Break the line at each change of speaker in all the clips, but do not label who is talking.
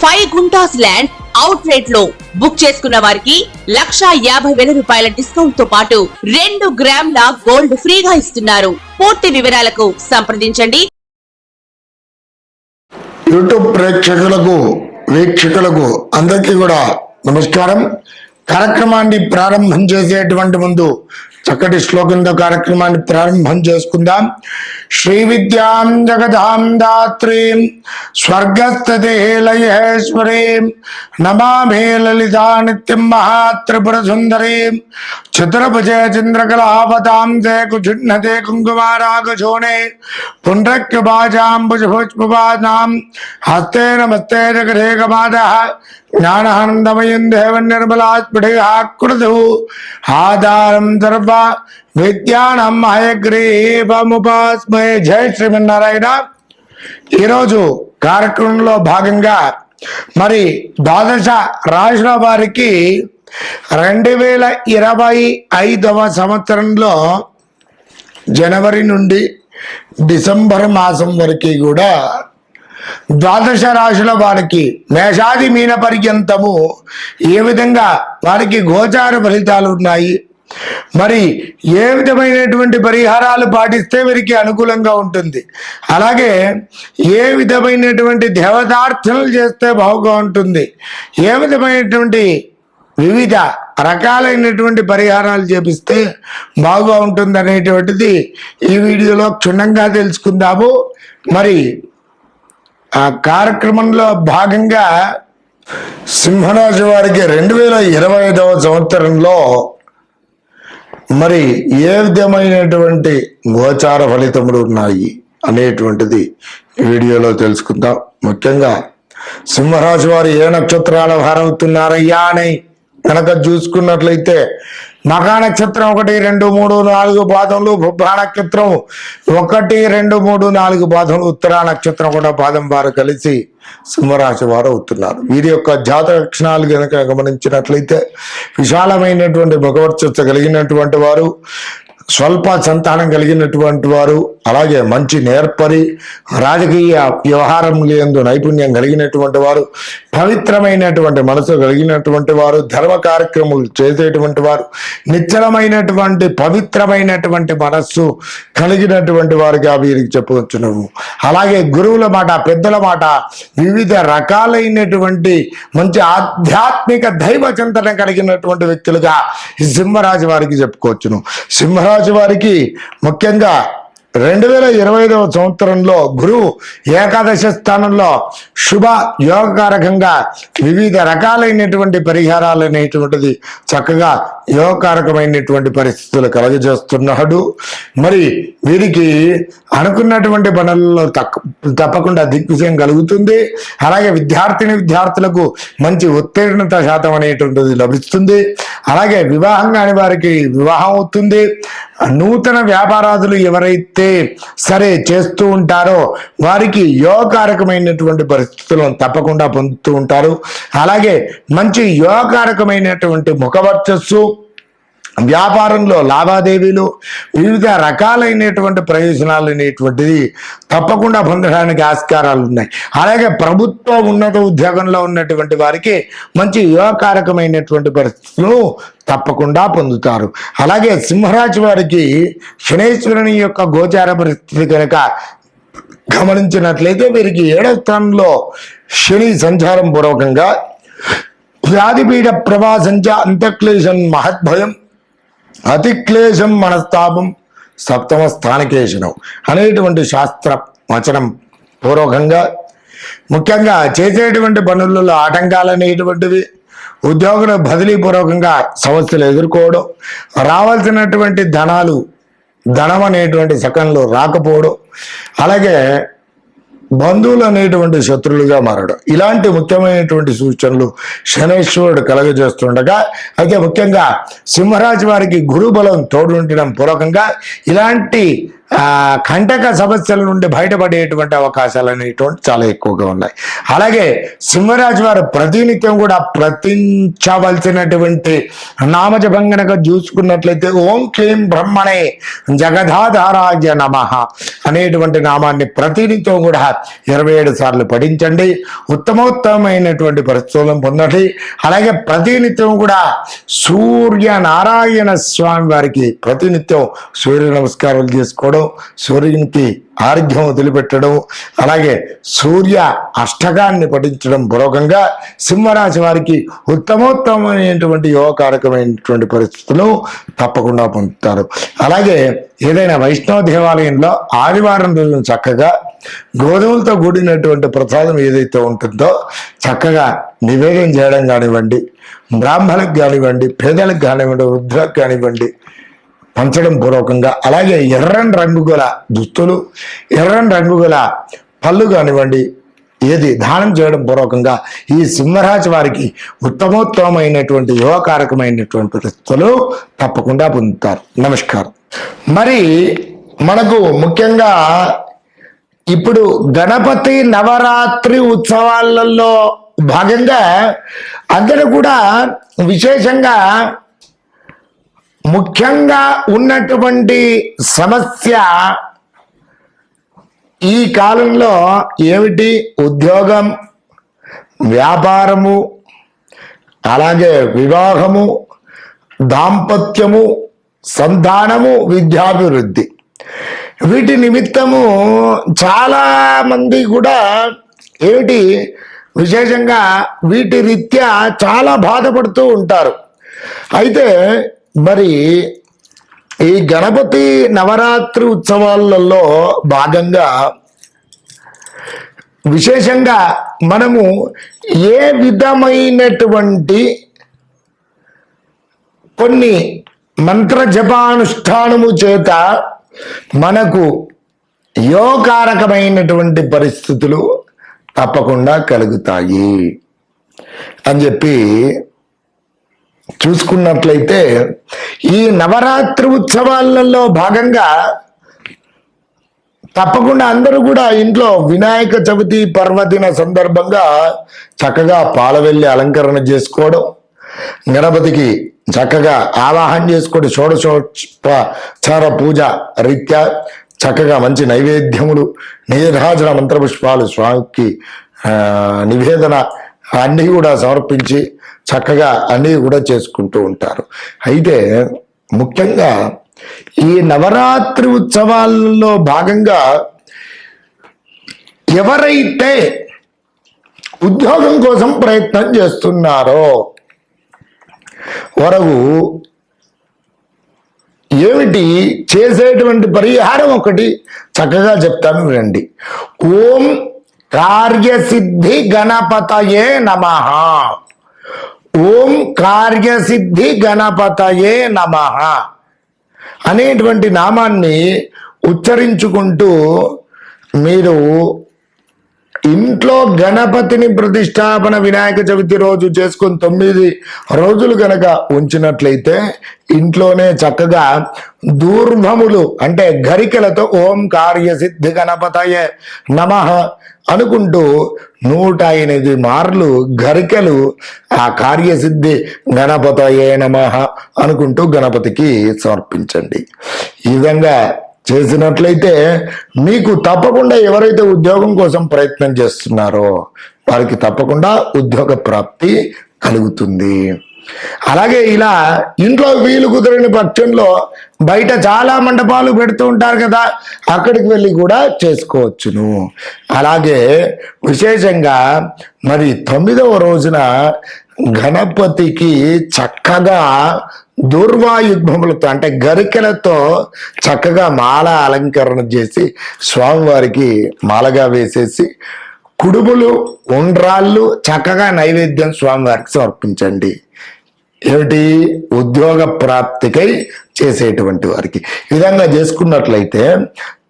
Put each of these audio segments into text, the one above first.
Five guntas land అవుట్ రేట్లో book చేసుకున్న వారికి లక్షా యాభై వేల రూపాయల డిస్కౌంట్తో పాటు రెండు గ్రాముల గోల్డ్ ఫ్రీగా ఇస్తున్నారు. పూర్తి వివరాలకు సంప్రదించండి.
యూట్యూబ్ ప్రేక్షకులకు వీక్షకులకు అందరికీ కూడా నమస్కారం. కార్యక్రమాన్ని ప్రారంభం చేసేటువంటి ముందు చక్కటి శ్లోకంతో కార్యక్రమాన్ని ప్రారంభం చేసుకుందాం. శ్రీ విద్యాం జగదాం దాత్రీం స్వర్గస్థితిలయేశ్వరీం నమామే లలితా నిత్యం మహాత్రిపుర సుందరీం చతురభుజే చంద్రకళావతాం తే కుజున్నతే కుంకుమారాగశోణే పుండ్రక్యభాజాంబుజభుష్పపాదాం హస్తే నమస్తే జగదేకమాదः జ్ఞానానందమయం దేవం నిర్మలాస్ఫుటికాకృతు ఆధారం సర్వ విద్యానం హయగ్రీవముపాస్మయ జయ శ్రీమన్నారాయణ. ఈరోజు కార్యక్రమంలో భాగంగా మరి ద్వాదశ రాశుల వారికి రెండు వేల ఇరవై ఐదవ సంవత్సరంలో జనవరి నుండి డిసెంబర్ మాసం వరకు కూడా ద్వాదశ రాశుల వారికి మేషాది మీన పర్యంతము ఏ విధంగా వారికి గోచార ఫలితాలు ఉన్నాయి? మరి ఏ విధమైనటువంటి పరిహారాలు పాటిస్తే వీరికి అనుకూలంగా ఉంటుంది? అలాగే ఏ విధమైనటువంటి దేవతార్థనలు చేస్తే బాగుగా ఉంటుంది? ఏ విధమైనటువంటి వివిధ రకాలైనటువంటి పరిహారాలు చేపిస్తే బాగా ఉంటుంది అనేటువంటిది ఈ వీడియోలో క్షుణ్ణంగా తెలుసుకుందాము. మరి ఆ కార్యక్రమంలో భాగంగా సింహరాజు వారికి రెండు వేల ఇరవై ఐదవ సంవత్సరంలో మరి ఏ విధమైనటువంటి గోచార ఫలితములు ఉన్నాయి అనేటువంటిది వీడియోలో తెలుసుకుందాం. ముఖ్యంగా సింహరాశి వారు ఏ నక్షత్రాల వారవుతున్నారయ్యా అని కనుక చూసుకున్నట్లయితే మకా నక్షత్రం ఒకటి రెండు మూడు నాలుగు పాదములు బుబ్బా నక్షత్రం ఒకటి రెండు మూడు నాలుగు పాదములు ఉత్తరా నక్షత్రం కూడా పాదం వారు కలిసి సింహరాశి వారు అవుతున్నారు. వీరి యొక్క జాతక లక్షణాలు కనుక గమనించినట్లయితే విశాలమైనటువంటి భగవత్ కలిగినటువంటి వారు స్వల్ప సంతానం కలిగినటువంటి వారు అలాగే మంచి నేర్పరి రాజకీయ వ్యవహారం ఎందు నైపుణ్యం కలిగినటువంటి వారు పవిత్రమైనటువంటి మనసు కలిగినటువంటి వారు ధర్మ కార్యక్రమాలు చేసేటువంటి వారు నిశ్చలమైనటువంటి పవిత్రమైనటువంటి మనస్సు కలిగినటువంటి వారుగా వీరికి చెప్పవచ్చును. అలాగే గురువుల మాట పెద్దల మాట వివిధ రకాలైనటువంటి మంచి ఆధ్యాత్మిక దైవ చింతన కలిగినటువంటి వ్యక్తులుగా ఈ వారికి చెప్పుకోవచ్చును. రాశి వారికి ముఖ్యంగా రెండు వేల ఇరవై ఐదవ సంవత్సరంలో గురువు ఏకాదశ స్థానంలో శుభ యోగకారకంగా వివిధ రకాలైనటువంటి పరిహారాలు అనేటువంటిది చక్కగా యోగకారకమైనటువంటి పరిస్థితులు కలగజేస్తున్నాడు. మరి వీరికి అనుకున్నటువంటి పనుల్లో తక్ తప్పకుండా దిగ్విజయం కలుగుతుంది. అలాగే విద్యార్థిని విద్యార్థులకు మంచి ఉత్తీర్ణత శాతం అనేటువంటిది లభిస్తుంది. అలాగే వివాహం కాని వారికి వివాహం అవుతుంది. నూతన వ్యాపారాదులు ఎవరైతే సరే చేస్తూ ఉంటారో వారికి యోగకారకమైనటువంటి పరిస్థితులను తప్పకుండా పొందుతూ ఉంటారు. అలాగే మంచి యోగకారకమైనటువంటి ముఖవర్చస్సు వ్యాపారంలో లావాదేవీలు వివిధ రకాలైనటువంటి ప్రయోజనాలు అనేటువంటిది తప్పకుండా పొందడానికి ఆస్కారాలు ఉన్నాయి. అలాగే ప్రభుత్వ ఉన్నత ఉద్యోగంలో ఉన్నటువంటి వారికి మంచి యోగకారకమైనటువంటి పరిస్థితులు తప్పకుండా పొందుతారు. అలాగే సింహరాజు వారికి శనేశ్వరుని యొక్క గోచార పరిస్థితి కనుక గమనించినట్లయితే వీరికి ఏడవ స్థానంలో శని సంచారం పూర్వకంగా వ్యాధిపీడ ప్రవాసంచ అంతక్లేశం మహద్భయం అతిక్లేశం మనస్తాపం సప్తమ స్థానకేశనం అనేటువంటి శాస్త్ర వచనం పూర్వకంగా. ముఖ్యంగా చేసేటువంటి పనులలో ఆటంకాలు అనేటువంటివి ఉద్యోగుల బదిలీ పూర్వకంగా సమస్యలు ఎదుర్కోవడం రావాల్సినటువంటి ధనాలు ధనం అనేటువంటి సెకండ్లు రాకపోవడం అలాగే బంధువులు అనేటువంటి శత్రులుగా మారడం. ఇలాంటి ముఖ్యమైనటువంటి సూచనలు శనేశ్వరుడు కలగజేస్తుండగా అయితే ముఖ్యంగా సింహరాజు వారికి గురు బలం తోడుండడం పూర్వకంగా ఇలాంటి కంటక సమస్యల నుండి బయటపడేటువంటి అవకాశాలు అనేటువంటి చాలా ఎక్కువగా ఉన్నాయి. అలాగే సింహరాజు వారు ప్రతినిత్యం కూడా ప్రతించవలసినటువంటి నామజపం గనక చూసుకున్నట్లయితే ఓం క్లీం బ్రహ్మణే జగధాధారాజ నమ అనేటువంటి నామాన్ని ప్రతినిత్యం కూడా ఇరవై ఏడు సార్లు పఠించండి. ఉత్తమోత్తమైనటువంటి పరిస్థితులను పొందండి. అలాగే ప్రతినిత్యం కూడా సూర్య నారాయణ స్వామి వారికి ప్రతినిత్యం సూర్య నమస్కారాలు చేసుకోవడం సూర్యునికి ఆరోగ్యం వదిలిపెట్టడం అలాగే సూర్య అష్టకాన్ని పఠించడం పూర్వకంగా సింహరాశి వారికి ఉత్తమోత్తమైనటువంటి యోగకారకమైనటువంటి పరిస్థితులు తప్పకుండా పొందుతారు. అలాగే ఏదైనా వైష్ణవ దేవాలయంలో ఆదివారం రోజున చక్కగా గోధుమలతో కూడినటువంటి ప్రసాదం ఏదైతే ఉంటుందో చక్కగా నివేదన చేయడం కానివ్వండి బ్రాహ్మణులకు కానివ్వండి పేదలకు కానివ్వండి వృద్ధులకు కానివ్వండి పంచడం పూర్వకంగా. అలాగే ఎర్రని రంగు గల దుస్తులు ఎర్రని రంగు గల పళ్ళు కానివ్వండి ఏది దానం చేయడం పూర్వకంగా ఈ సింహరాశి వారికి ఉత్తమోత్తమైనటువంటి యువకారకమైనటువంటి దుస్తులు తప్పకుండా పొందుతారు. నమస్కారం. మరి మనకు ముఖ్యంగా ఇప్పుడు గణపతి నవరాత్రి ఉత్సవాలలో భాగంగా అందరూ కూడా విశేషంగా ముఖ్యంగా ఉన్నటువంటి సమస్య ఈ కాలంలో ఏమిటి? ఉద్యోగం వ్యాపారము అలాగే వివాహము దాంపత్యము సంతానము విద్యాభివృద్ధి. వీటి నిమిత్తము చాలా మంది కూడా ఏమిటి? విశేషంగా వీటి రీత్యా చాలా బాధపడుతూ ఉంటారు. అయితే మరి ఈ గణపతి నవరాత్రి ఉత్సవాలలో భాగంగా విశేషంగా మనము ఏ విధమైనటువంటి కొన్ని మంత్ర జపానుష్ఠానము చేత మనకు యోగకారకమైనటువంటి పరిస్థితులు తప్పకుండా కలుగుతాయి అని చెప్పి చూసుకున్నట్లయితే ఈ నవరాత్రి ఉత్సవాలలో భాగంగా తప్పకుండా అందరూ కూడా ఇంట్లో వినాయక చవితి పర్వదిన సందర్భంగా చక్కగా పాలవెల్లి అలంకరణ చేసుకోవడం గణపతికి చక్కగా ఆవాహన చేసుకోవడం షోడశోచార పూజ రీత్యా చక్కగా మంచి నైవేద్యములు నీరాజన మంత్రపుష్పాలు స్వామికి నివేదన అన్నీ కూడా సమర్పించి చక్కగా అన్నీ కూడా చేసుకుంటూ ఉంటారు. అయితే ముఖ్యంగా ఈ నవరాత్రి ఉత్సవాలలో భాగంగా ఎవరైతే ఉద్యోగం కోసం ప్రయత్నం చేస్తున్నారో వరకు ఏమిటి? చేసేటువంటి పరిహారం ఒకటి చక్కగా చెప్తాను వినండి. ఓం కార్యసిద్ధి గణపతయే నమ. ఓం కార్యసిద్ధి గణపతయే నమ అనేటువంటి నామాన్ని ఉచ్చరించుకుంటూ మీరు ఇంట్లో గణపతిని ప్రతిష్టాపన వినాయక చవితి రోజు చేసుకొని తొమ్మిది రోజులు గనక ఉంచినట్లయితే ఇంట్లోనే చక్కగా దూర్భములు అంటే గరికలతో ఓం కార్యసిద్ధి గణపతయే నమ అనుకుంటూ నూట ఎనిమిది మార్లు గరికలు ఆ కార్యసిద్ధి గణపతయే నమ అనుకుంటూ గణపతికి సమర్పించండి. ఈ విధంగా చేసినట్లయితే మీకు తప్పకుండా ఎవరైతే ఉద్యోగం కోసం ప్రయత్నం చేస్తున్నారో వారికి తప్పకుండా ఉద్యోగ ప్రాప్తి కలుగుతుంది. అలాగే ఇలా ఇంట్లో వీలు కుదిరిన పక్షంలో బయట చాలా మండపాలు పెడుతూ ఉంటారు కదా అక్కడికి వెళ్ళి కూడా చేసుకోవచ్చును. అలాగే విశేషంగా మరి తొమ్మిదవ రోజున గణపతికి చక్కగా దూర్వాయుగ్మములతో అంటే గరికలతో చక్కగా మాల అలంకరణ చేసి స్వామివారికి మాలగా వేసేసి కుడుములు ఉండ్రాళ్ళు చక్కగా నైవేద్యం స్వామివారికి సమర్పించండి. ఏమిటి? ఉద్యోగ ప్రాప్తికై చేసేటువంటి వారికి. ఈ విధంగా చేసుకున్నట్లయితే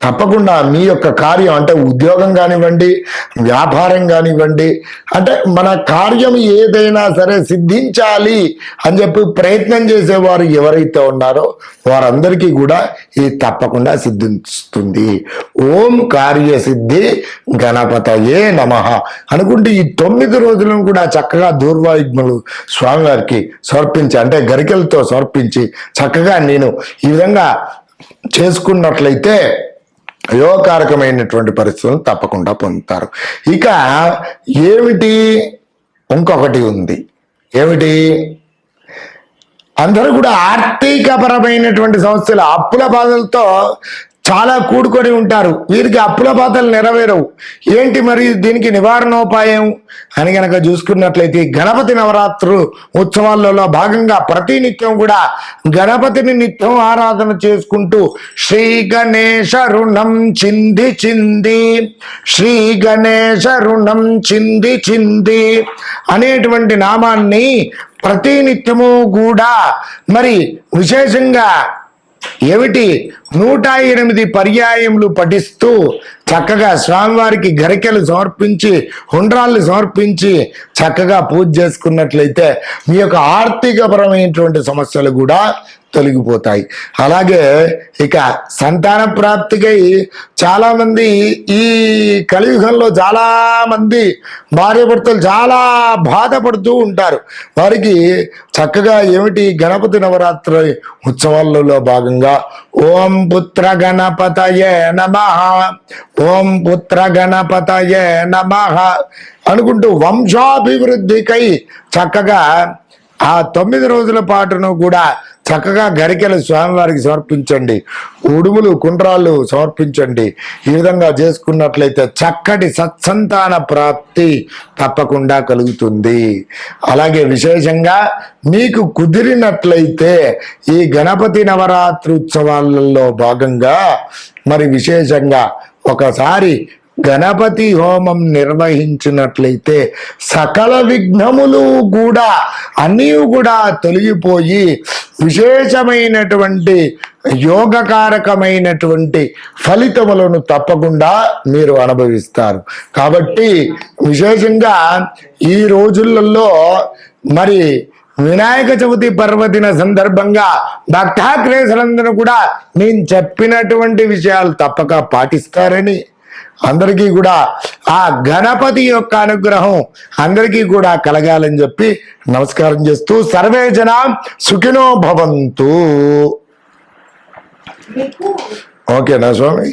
తప్పకుండా మీ యొక్క కార్యం అంటే ఉద్యోగం కానివ్వండి వ్యాపారం కానివ్వండి అంటే మన కార్యం ఏదైనా సరే సిద్ధించాలి అని చెప్పి ప్రయత్నం చేసేవారు ఎవరైతే ఉన్నారో వారందరికీ కూడా ఇది తప్పకుండా సిద్ధిస్తుంది. ఓం కార్యసిద్ధి గణపతయే నమ అనుకుంటే ఈ తొమ్మిది రోజులను కూడా చక్కగా దూర్వాయుగ్ములు స్వామివారికి సమర్పించి అంటే గరికలతో సమర్పించి చక్కగా నేను ఈ విధంగా చేసుకున్నట్లయితే యోగకారకమైనటువంటి పరిస్థితులను తప్పకుండా పొందుతారు. ఇక ఏమిటి? ఇంకొకటి ఉంది. ఏమిటి? అందరూ కూడా ఆర్థికపరమైనటువంటి సమస్యలు అప్పుల బాధలతో చాలా కూడుకొని ఉంటారు. వీరికి అప్పుల బాధలు నెరవేరవు. ఏంటి మరి దీనికి నివారణోపాయం? అని గనక చూసుకున్నట్లయితే గణపతి నవరాత్రు ఉత్సవాలలో భాగంగా ప్రతి నిత్యం కూడా గణపతిని నిత్యం ఆరాధన చేసుకుంటూ శ్రీ గణేష రుణం చింది చింది శ్రీ గణేష రుణం చింది చింది అనేటువంటి నామాన్ని ప్రతి నిత్యము కూడా మరి విశేషంగా ఏమిటి? నూట ఎనిమిది పర్యాయములు పఠిస్తూ చక్కగా స్వామివారికి గరికెలు సమర్పించి హుండ్రాళ్ళు సమర్పించి చక్కగా పూజ చేసుకున్నట్లయితే మీ యొక్క ఆర్థికపరమైనటువంటి సమస్యలు కూడా తొలగిపోతాయి. అలాగే ఇక సంతాన ప్రాప్తికై చాలామంది ఈ కలియుగంలో చాలా మంది భార్యాభర్తలు చాలా బాధపడుతూ ఉంటారు. వారికి చక్కగా ఏమిటి గణపతి నవరాత్రి ఉత్సవాలలో భాగంగా ఓం పుత్ర గణపతయే నమ. ఓం పుత్ర గణపతయే నమ. అనుకుంటూ వంశాభివృద్ధికై చక్కగా ఆ తొమ్మిది రోజుల పాటును కూడా చక్కగా గరికెలు స్వామివారికి సమర్పించండి. ఉడుములు కుండ్రాళ్ళు సమర్పించండి. ఈ విధంగా చేసుకున్నట్లయితే చక్కటి సత్సంతాన ప్రాప్తి తప్పకుండా కలుగుతుంది. అలాగే విశేషంగా మీకు కుదిరినట్లయితే ఈ గణపతి నవరాత్రి ఉత్సవాలలో భాగంగా మరి విశేషంగా ఒకసారి గణపతి హోమం నిర్వహించినట్లయితే సకల విఘ్నములు కూడా అన్నీ కూడా తొలగిపోయి విశేషమైనటువంటి యోగకారకమైనటువంటి ఫలితములను తప్పకుండా మీరు అనుభవిస్తారు. కాబట్టి విశేషంగా ఈ రోజులలో మరి వినాయక చవితి పర్వదిన సందర్భంగా భక్తాగ్రేసులందరూ కూడా నేను చెప్పినటువంటి విషయాలు తప్పక పాటిస్తారని అందరికీ కూడా ఆ గణపతి యొక్క అనుగ్రహం అందరికీ కూడా కలగాలని చెప్పి నమస్కారం చేస్తూ సర్వే జన సుఖినో భవంతు. ఓకేనా స్వామి?